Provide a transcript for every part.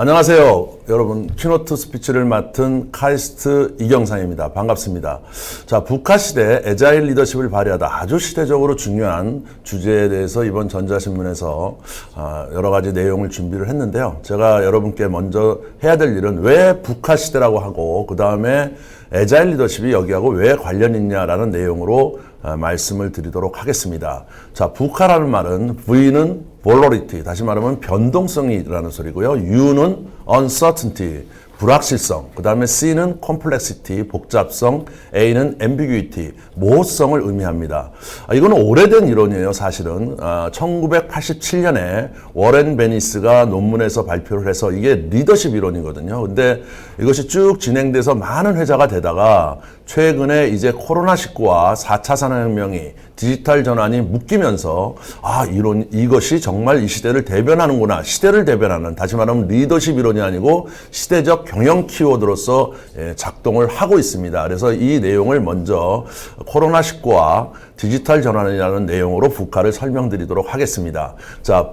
안녕하세요. 여러분, 키노트 스피치를 맡은 카이스트 이경상입니다. 반갑습니다. 자, 북한 시대 에자일 리더십을 발휘하다 아주 시대적으로 중요한 주제에 대해서 이번 전자신문에서 아, 여러 가지 내용을 준비를 했는데요. 제가 여러분께 먼저 해야 될 일은 왜 북한 시대라고 하고, 그 다음에 에자일 리더십이 여기하고 왜 관련 있냐라는 내용으로 아, 말씀을 드리도록 하겠습니다. 자, 북한라는 말은 V는 volatility, 다시 말하면 변동성이라는 소리고요. U는 uncertainty, 불확실성, 그 다음에 C는 complexity, 복잡성, A는 ambiguity, 모호성을 의미합니다. 아, 이거는 오래된 이론이에요, 사실은. 아, 1987년에 워렌 베니스가 논문에서 발표를 해서 이게 리더십 이론이거든요. 근데 이것이 쭉 진행돼서 많은 회자가 되다가 최근에 이제 코로나19와 4차 산업혁명이 디지털 전환이 묶이면서 아 이론 이것이 정말 이 시대를 대변하는구나 시대를 대변하는 다시 말하면 리더십 이론이 아니고 시대적 경영 키워드로서 예, 작동을 하고 있습니다. 그래서 이 내용을 먼저 코로나19와 디지털 전환이라는 내용으로 북한을 설명드리도록 하겠습니다. 자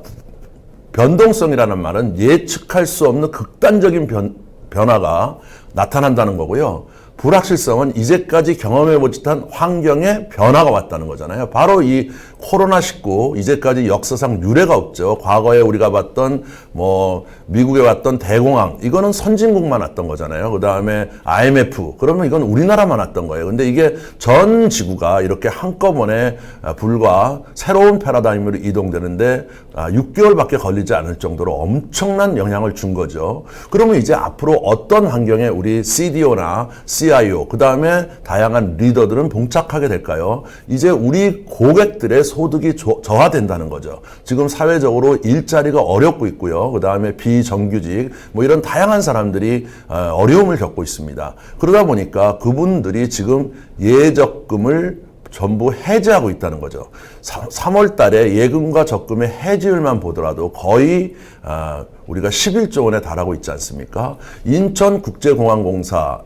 변동성이라는 말은 예측할 수 없는 극단적인 변, 변화가 나타난다는 거고요. 불확실성은 이제까지 경험해 보지 못한 환경의 변화가 왔다는 거잖아요. 바로 이 코로나19 이제까지 역사상 유례가 없죠. 과거에 우리가 봤던 뭐 미국에 왔던 대공황 이거는 선진국만 왔던 거잖아요. 그 다음에 IMF 그러면 이건 우리나라만 왔던 거예요. 근데 이게 전 지구가 이렇게 한꺼번에 불과 새로운 패러다임으로 이동되는데 6개월밖에 걸리지 않을 정도로 엄청난 영향을 준 거죠. 그러면 이제 앞으로 어떤 환경에 우리 CDO나 CIO 그 다음에 다양한 리더들은 봉착하게 될까요? 이제 우리 고객들의 소득이 저, 저하된다는 거죠. 지금 사회적으로 일자리가 어렵고 있고요. 그 다음에 비정규직 뭐 이런 다양한 사람들이 어, 어려움을 겪고 있습니다. 그러다 보니까 그분들이 지금 예적금을 전부 해지하고 있다는 거죠. 3월 달에 예금과 적금의 해지율만 보더라도 거의 아, 우리가 11조 원에 달하고 있지 않습니까? 인천국제공항공사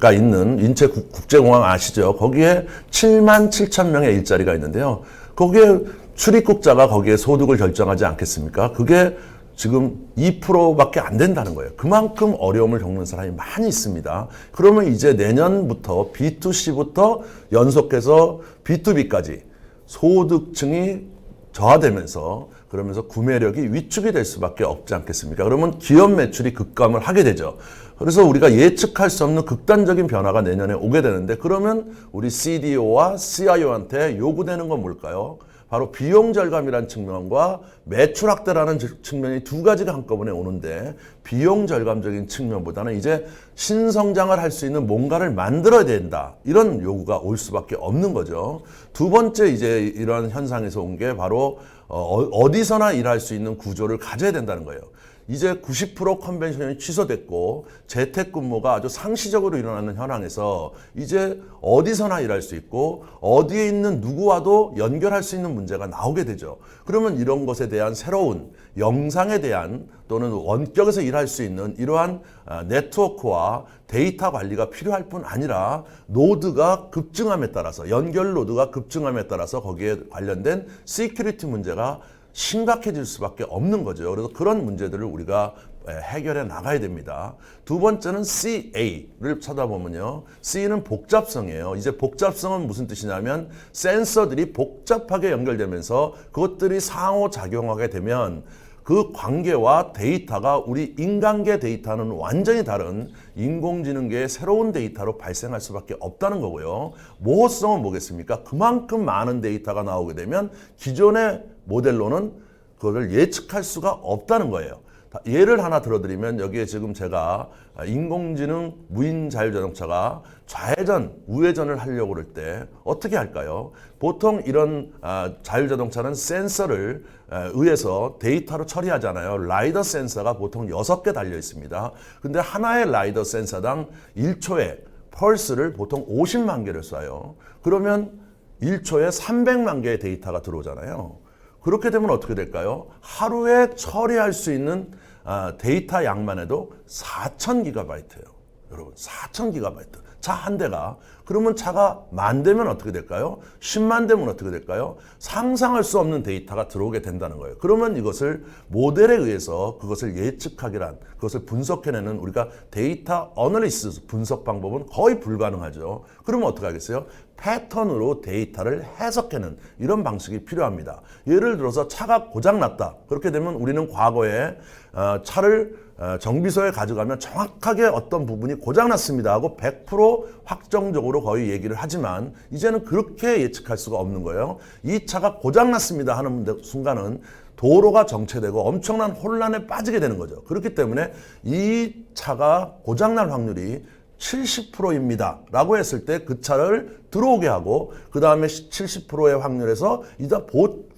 가 있는 인체 국제공항 아시죠? 거기에 7만 7천 명의 일자리가 있는데요. 거기에 출입국자가 거기에 소득을 결정하지 않겠습니까? 그게 지금 2%밖에 안 된다는 거예요. 그만큼 어려움을 겪는 사람이 많이 있습니다. 그러면 이제 내년부터 B2C부터 연속해서 B2B까지 소득층이 저하되면서 그러면서 구매력이 위축이 될 수밖에 없지 않겠습니까? 그러면 기업 매출이 급감을 하게 되죠. 그래서 우리가 예측할 수 없는 극단적인 변화가 내년에 오게 되는데 그러면 우리 CDO와 CIO한테 요구되는 건 뭘까요? 바로 비용 절감이라는 측면과 매출 확대라는 측면이 두 가지가 한꺼번에 오는데 비용 절감적인 측면보다는 이제 신성장을 할 수 있는 뭔가를 만들어야 된다. 이런 요구가 올 수밖에 없는 거죠. 두 번째 이제 이러한 현상에서 온 게 바로 어, 어디서나 일할 수 있는 구조를 가져야 된다는 거예요. 이제 90% 컨벤션이 취소됐고 재택근무가 아주 상시적으로 일어나는 현황에서 이제 어디서나 일할 수 있고 어디에 있는 누구와도 연결할 수 있는 문제가 나오게 되죠. 그러면 이런 것에 대한 새로운 영상에 대한 또는 원격에서 일할 수 있는 이러한 아, 네트워크와 데이터 관리가 필요할 뿐 아니라 노드가 급증함에 따라서 연결 노드가 급증함에 따라서 거기에 관련된 시큐리티 문제가 심각해질 수밖에 없는 거죠. 그래서 그런 문제들을 우리가 해결해 나가야 됩니다. 두 번째는 CA를 쳐다보면요. C는 복잡성이에요. 이제 복잡성은 무슨 뜻이냐면 센서들이 복잡하게 연결되면서 그것들이 상호작용하게 되면 그 관계와 데이터가 우리 인간계 데이터는 완전히 다른 인공지능계의 새로운 데이터로 발생할 수밖에 없다는 거고요. 모호성은 뭐겠습니까? 그만큼 많은 데이터가 나오게 되면 기존의 모델로는 그거를 예측할 수가 없다는 거예요. 예를 하나 들어드리면 여기에 지금 제가 인공지능 무인 자율자동차가 좌회전, 우회전을 하려고 그럴 때 어떻게 할까요? 보통 이런 아, 자율자동차는 센서를 의해서 데이터로 처리하잖아요. 라이더 센서가 보통 6개 달려 있습니다. 근데 하나의 라이더 센서당 1초에 펄스를 보통 50만 개를 쏴요. 그러면 1초에 300만 개의 데이터가 들어오잖아요. 그렇게 되면 어떻게 될까요? 하루에 처리할 수 있는 아, 데이터 양만 해도 4,000 기가바이트예요. 여러분, 4,000 기가바이트. 차 한 대가. 그러면 차가 만 대면 어떻게 될까요? 10만 대면 어떻게 될까요? 상상할 수 없는 데이터가 들어오게 된다는 거예요. 그러면 이것을 모델에 의해서 그것을 예측하기란 그것을 분석해내는 우리가 데이터 어널리시스 분석 방법은 거의 불가능하죠. 그러면 어떻게 하겠어요? 패턴으로 데이터를 해석하는 이런 방식이 필요합니다. 예를 들어서 차가 고장났다. 그렇게 되면 우리는 과거에 어, 차를 어, 정비소에 가져가면 정확하게 어떤 부분이 고장났습니다 하고 100% 확정적으로 거의 얘기를 하지만 이제는 그렇게 예측할 수가 없는 거예요. 이 차가 고장났습니다 하는 순간은 도로가 정체되고 엄청난 혼란에 빠지게 되는 거죠. 그렇기 때문에 이 차가 고장날 확률이 70%입니다. 라고 했을 때 그 차를 들어오게 하고 그 다음에 70%의 확률에서 이다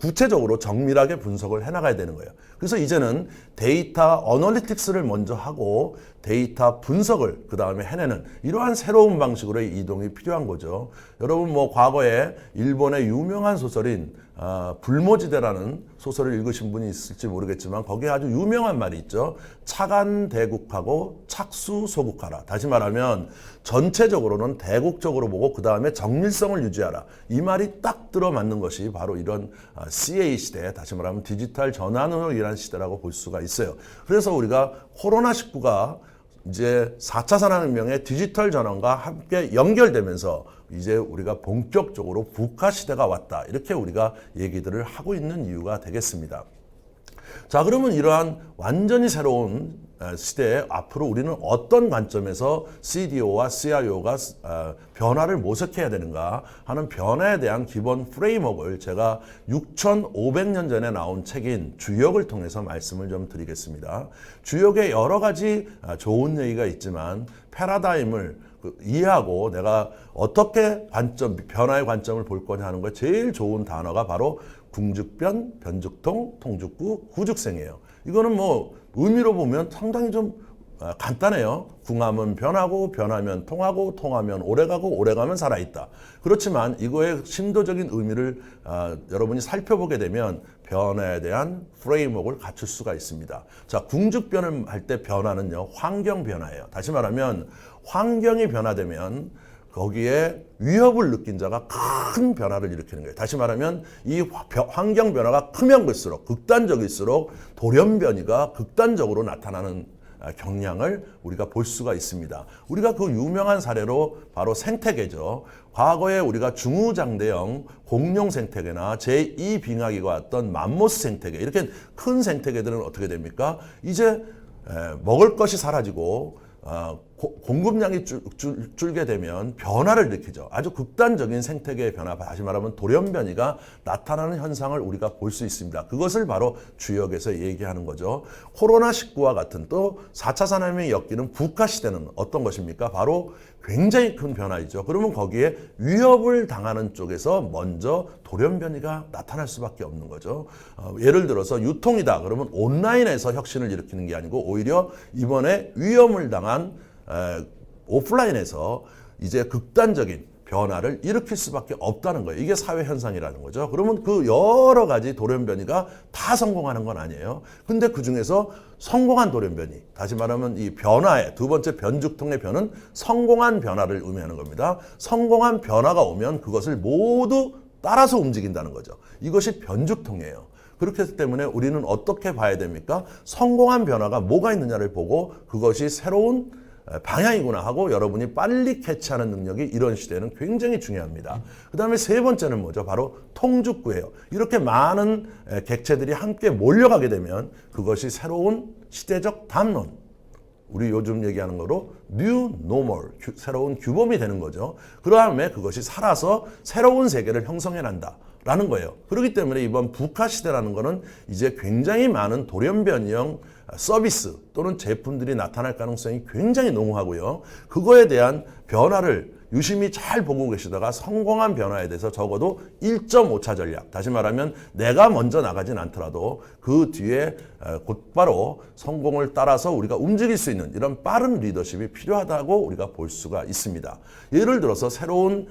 구체적으로 정밀하게 분석을 해나가야 되는 거예요. 그래서 이제는 데이터 어널리틱스를 먼저 하고 데이터 분석을 그 다음에 해내는 이러한 새로운 방식으로의 이동이 필요한 거죠. 여러분 뭐 과거에 일본의 유명한 소설인 아, 불모지대라는 소설을 읽으신 분이 있을지 모르겠지만 거기에 아주 유명한 말이 있죠. 차간대국하고 착수소국하라. 다시 말하면 전체적으로는 대국적으로 보고 그 다음에 정밀성을 유지하라. 이 말이 딱 들어맞는 것이 바로 이런 아, CA 시대, 다시 말하면 디지털 전환으로 일한 시대라고 볼 수가 있어요. 그래서 우리가 코로나19가 이제 4차 산업혁명의 디지털 전환과 함께 연결되면서 이제 우리가 본격적으로 북화 시대가 왔다. 이렇게 우리가 얘기들을 하고 있는 이유가 되겠습니다. 자, 그러면 이러한 완전히 새로운 시대에 앞으로 우리는 어떤 관점에서 CDO와 CIO가 변화를 모색해야 되는가 하는 변화에 대한 기본 프레임워크를 제가 6,500년 전에 나온 책인 주역을 통해서 말씀을 좀 드리겠습니다. 주역에 여러 가지 좋은 얘기가 있지만 패러다임을 그 이해하고 내가 어떻게 관점, 변화의 관점을 볼 거냐 하는 거에 제일 좋은 단어가 바로 궁죽변, 변죽통, 통죽구, 구죽생이에요. 이거는 뭐 의미로 보면 상당히 좀 아, 간단해요. 궁하면 변하고 변하면 통하고 통하면 오래가고 오래가면 살아있다. 그렇지만 이거의 심도적인 의미를 아, 여러분이 살펴보게 되면 변화에 대한 프레임워크를 갖출 수가 있습니다. 자, 궁죽변을 할 때 변화는요. 환경 변화예요. 다시 말하면 환경이 변화되면 거기에 위협을 느낀 자가 큰 변화를 일으키는 거예요. 다시 말하면 이 환경 변화가 크면 클수록 극단적일수록 돌연변이가 극단적으로 나타나는 아, 경향을 우리가 볼 수가 있습니다. 우리가 그 유명한 사례로 바로 생태계죠. 과거에 우리가 중우장대형 공룡 생태계나 제2빙하기가 왔던 맘모스 생태계 이렇게 큰 생태계들은 어떻게 됩니까? 이제 먹을 것이 사라지고 어, 공급량이 줄, 줄, 줄게 되면 변화를 일으키죠. 아주 극단적인 생태계의 변화, 다시 말하면 돌연변이가 나타나는 현상을 우리가 볼 수 있습니다. 그것을 바로 주역에서 얘기하는 거죠. 코로나19와 같은 또 4차 산업혁명이 엮이는 북화 시대는 어떤 것입니까? 바로 굉장히 큰 변화이죠. 그러면 거기에 위협을 당하는 쪽에서 먼저 돌연변이가 나타날 수밖에 없는 거죠. 어, 예를 들어서 유통이다. 그러면 온라인에서 혁신을 일으키는 게 아니고 오히려 이번에 위험을 당한 에, 오프라인에서 이제 극단적인 변화를 일으킬 수밖에 없다는 거예요. 이게 사회 현상이라는 거죠. 그러면 그 여러 가지 돌연변이가 다 성공하는 건 아니에요. 근데 그 중에서 성공한 돌연변이, 다시 말하면 이 변화의 두 번째 변죽통의 변은 성공한 변화를 의미하는 겁니다. 성공한 변화가 오면 그것을 모두 따라서 움직인다는 거죠. 이것이 변죽통이에요. 그렇기 때문에 우리는 어떻게 봐야 됩니까? 성공한 변화가 뭐가 있느냐를 보고 그것이 새로운 방향이구나 하고 여러분이 빨리 캐치하는 능력이 이런 시대는 굉장히 중요합니다. 그 다음에 세 번째는 뭐죠? 바로 통죽구예요. 이렇게 많은 객체들이 함께 몰려가게 되면 그것이 새로운 시대적 담론, 우리 요즘 얘기하는 거로 new normal, 새로운 규범이 되는 거죠. 그러함에 그것이 살아서 새로운 세계를 형성해 난다. 라는 거예요. 그렇기 때문에 이번 북화 시대라는 거는 이제 굉장히 많은 돌연변이형 서비스 또는 제품들이 나타날 가능성이 굉장히 농후하고요. 그거에 대한 변화를 유심히 잘 보고 계시다가 성공한 변화에 대해서 적어도 1.5차 전략. 다시 말하면 내가 먼저 나가진 않더라도 그 뒤에 곧바로 성공을 따라서 우리가 움직일 수 있는 이런 빠른 리더십이 필요하다고 우리가 볼 수가 있습니다. 예를 들어서 새로운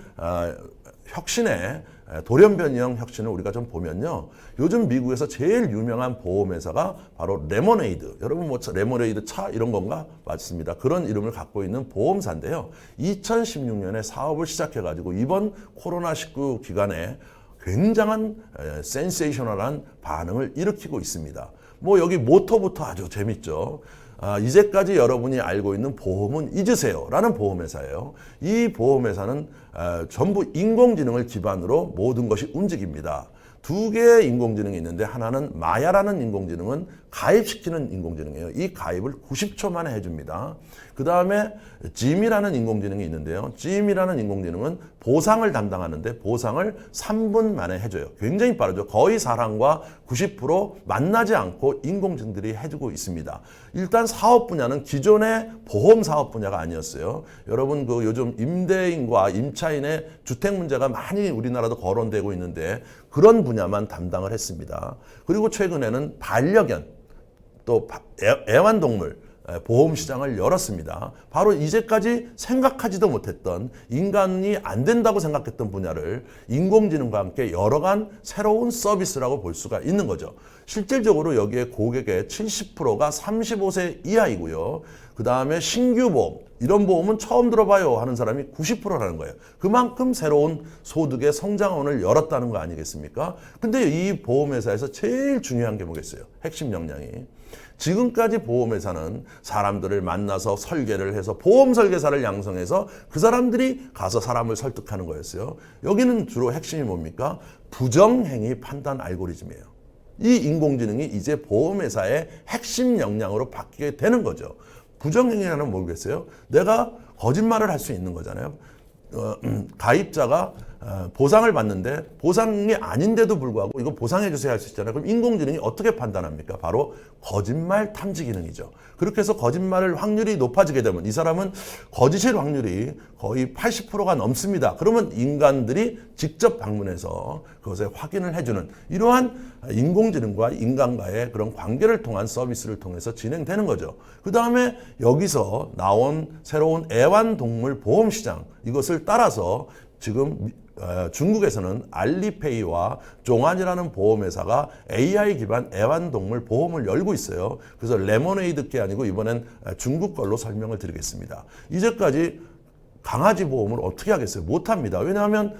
혁신의 에, 돌연변이형 혁신을 우리가 좀 보면요. 요즘 미국에서 제일 유명한 보험회사가 바로 레모네이드. 여러분 뭐 차- 레모네이드 차 이런 건가? 맞습니다. 그런 이름을 갖고 있는 보험사인데요. 2016년에 사업을 시작해 가지고 이번 코로나19 기간에 굉장한 에, 센세이셔널한 반응을 일으키고 있습니다. 뭐 여기 모토부터 아주 재밌죠. 아, 이제까지 여러분이 알고 있는 보험은 잊으세요라는 보험회사예요. 이 보험회사는 아, 전부 인공지능을 기반으로 모든 것이 움직입니다. 두 개의 인공지능이 있는데 하나는 마야라는 인공지능은 가입시키는 인공지능이에요. 이 가입을 90초 만에 해줍니다. 그 다음에 짐이라는 인공지능이 있는데요. 짐이라는 인공지능은 보상을 담당하는데 보상을 3분 만에 해줘요. 굉장히 빠르죠. 거의 사람과 90% 만나지 않고 인공지능들이 해주고 있습니다. 일단 사업 분야는 기존의 보험 사업 분야가 아니었어요. 여러분 그 요즘 임대인과 임차인의 주택 문제가 많이 우리나라도 거론되고 있는데 그런 분야만 담당을 했습니다. 그리고 최근에는 반려견 또 애완동물 에, 보험 시장을 열었습니다. 바로 이제까지 생각하지도 못했던 인간이 안 된다고 생각했던 분야를 인공지능과 함께 열어간 새로운 서비스라고 볼 수가 있는 거죠. 실질적으로 여기에 고객의 70%가 35세 이하이고요. 그 다음에 신규 보험, 이런 보험은 처음 들어봐요 하는 사람이 90%라는 거예요. 그만큼 새로운 소득의 성장원을 열었다는 거 아니겠습니까? 근데 이 보험회사에서 제일 중요한 게 뭐겠어요? 핵심 역량이. 지금까지 보험회사는 사람들을 만나서 설계를 해서 보험 설계사를 양성해서 그 사람들이 가서 사람을 설득하는 거였어요. 여기는 주로 핵심이 뭡니까? 부정행위 판단 알고리즘이에요. 이 인공지능이 이제 보험회사의 핵심 역량으로 바뀌게 되는 거죠. 부정행위라는 모르겠어요. 내가 거짓말을 할 수 있는 거잖아요. 어, 가입자가 어, 보상을 받는데 보상이 아닌데도 불구하고 이거 보상해 주세요 할 수 있잖아요. 그럼 인공지능이 어떻게 판단합니까? 바로 거짓말 탐지 기능이죠. 그렇게 해서 거짓말을 확률이 높아지게 되면 이 사람은 거짓일 확률이 거의 80%가 넘습니다. 그러면 인간들이 직접 방문해서 그것에 확인을 해주는 이러한 인공지능과 인간과의 그런 관계를 통한 서비스를 통해서 진행되는 거죠. 그 다음에 여기서 나온 새로운 애완동물 보험 시장 이것을 따라서 지금 미- 어, 중국에서는 알리페이와 종안이라는 보험회사가 AI 기반 애완동물 보험을 열고 있어요. 그래서 레모네이드 게 아니고 이번엔 중국 걸로 설명을 드리겠습니다. 이제까지 강아지 보험을 어떻게 하겠어요? 못합니다. 왜냐하면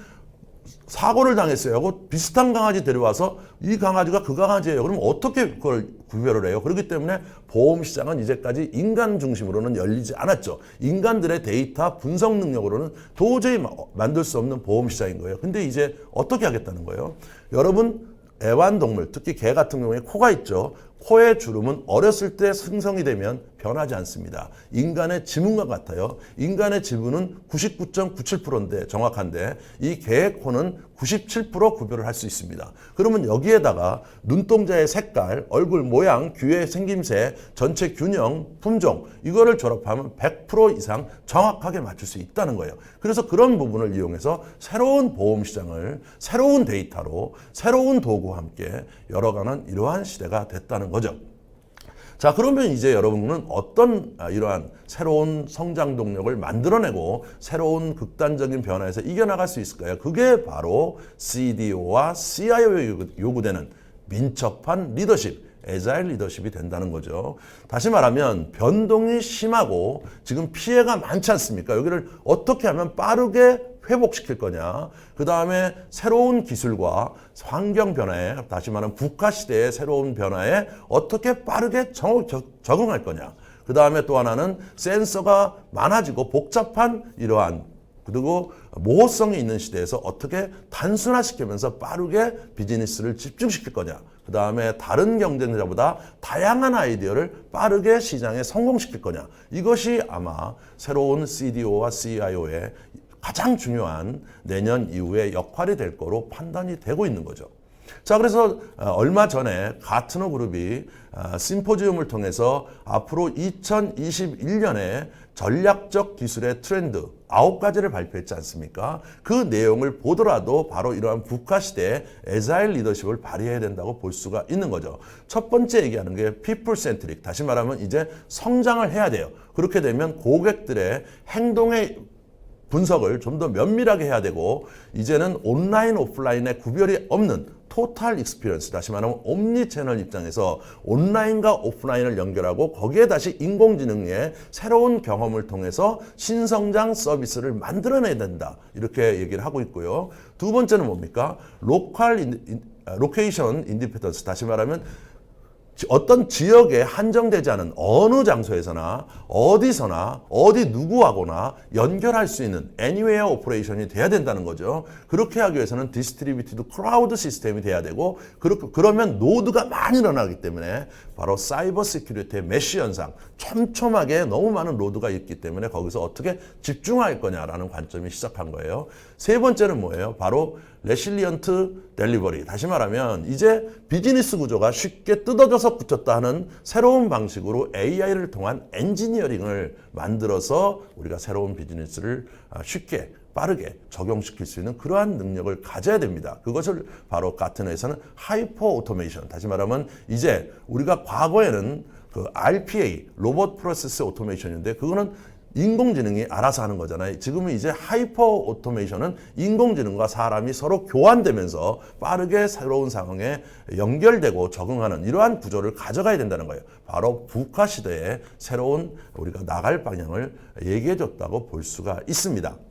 사고를 당했어요. 하고 비슷한 강아지 데려와서 이 강아지가 그 강아지예요. 그럼 어떻게 그걸 구별을 해요? 그렇기 때문에 보험 시장은 이제까지 인간 중심으로는 열리지 않았죠. 인간들의 데이터 분석 능력으로는 도저히 마- 만들 수 없는 보험 시장인 거예요. 근데 이제 어떻게 하겠다는 거예요? 여러분 애완동물, 특히 개 같은 경우에 코가 있죠. 코의 주름은 어렸을 때 생성이 되면 변하지 않습니다. 인간의 지문과 같아요. 인간의 지문은 99.97%인데 정확한데 이 개의 코는 97% 구별을 할 수 있습니다. 그러면 여기에다가 눈동자의 색깔, 얼굴 모양, 귀의 생김새, 전체 균형, 품종 이거를 졸업하면 100% 이상 정확하게 맞출 수 있다는 거예요. 그래서 그런 부분을 이용해서 새로운 보험 시장을 새로운 데이터로 새로운 도구와 함께 열어가는 이러한 시대가 됐다는 거죠. 자, 그러면 이제 여러분은 어떤 아, 이러한 새로운 성장 동력을 만들어내고 새로운 극단적인 변화에서 이겨나갈 수 있을까요? 그게 바로 CDO와 CIO에 요구- 요구되는 민첩한 리더십, 에자일 리더십이 된다는 거죠. 다시 말하면 변동이 심하고 지금 피해가 많지 않습니까? 여기를 어떻게 하면 빠르게 회복시킬 거냐. 그 다음에 새로운 기술과 환경 변화에, 다시 말하면 국가 시대의 새로운 변화에 어떻게 빠르게 적응할 거냐. 그 다음에 또 하나는 센서가 많아지고 복잡한 이러한 그리고 모호성이 있는 시대에서 어떻게 단순화시키면서 빠르게 비즈니스를 집중시킬 거냐. 그 다음에 다른 경쟁자보다 다양한 아이디어를 빠르게 시장에 성공시킬 거냐. 이것이 아마 새로운 CDO와 CIO의 가장 중요한 내년 이후의 역할이 될 거로 판단이 되고 있는 거죠. 자, 그래서 어, 얼마 전에 가트너 그룹이 어, 심포지움을 통해서 앞으로 2021년에 전략적 기술의 트렌드 아홉 가지를 발표했지 않습니까? 그 내용을 보더라도 바로 이러한 국가 시대의 에자일 리더십을 발휘해야 된다고 볼 수가 있는 거죠. 첫 번째 얘기하는 게 people centric. 다시 말하면 이제 성장을 해야 돼요. 그렇게 되면 고객들의 행동에 분석을 좀 더 면밀하게 해야 되고 이제는 온라인 오프라인의 구별이 없는 토탈 익스피리언스 다시 말하면 옴니 채널 입장에서 온라인과 오프라인을 연결하고 거기에 다시 인공지능의 새로운 경험을 통해서 신성장 서비스를 만들어내야 된다. 이렇게 얘기를 하고 있고요. 두 번째는 뭡니까? 로컬 인, 인, 아, 로케이션 인디펜던스. 다시 말하면 지- 어떤 지역에 한정되지 않은 어느 장소에서나 어디서나 어디 누구하거나 연결할 수 있는 애니웨어 오퍼레이션이 돼야 된다는 거죠. 그렇게 하기 위해서는 디스트리뷰티드 클라우드 시스템이 돼야 되고 그렇, 그러면 노드가 많이 일어나기 때문에 바로 사이버 시큐리티의 메쉬 현상 촘촘하게 너무 많은 로드가 있기 때문에 거기서 어떻게 집중할 거냐라는 관점이 시작한 거예요. 세 번째는 뭐예요? 바로 레실리언트 델리버리. 다시 말하면 이제 비즈니스 구조가 쉽게 뜯어져서 붙였다 하는 새로운 방식으로 AI를 통한 엔지니어링을 만들어서 우리가 새로운 비즈니스를 아, 쉽게 빠르게 적용시킬 수 있는 그러한 능력을 가져야 됩니다. 그것을 바로 회사는 하이퍼 오토메이션. 다시 말하면 이제 우리가 과거에는 그 RPA, 로봇 프로세스 오토메이션인데 그거는 인공지능이 알아서 하는 거잖아요. 지금은 이제 하이퍼 오토메이션은 인공지능과 사람이 서로 교환되면서 빠르게 새로운 상황에 연결되고 적응하는 이러한 구조를 가져가야 된다는 거예요. 바로 북화 시대의 새로운 우리가 나갈 방향을 얘기해 줬다고 볼 수가 있습니다.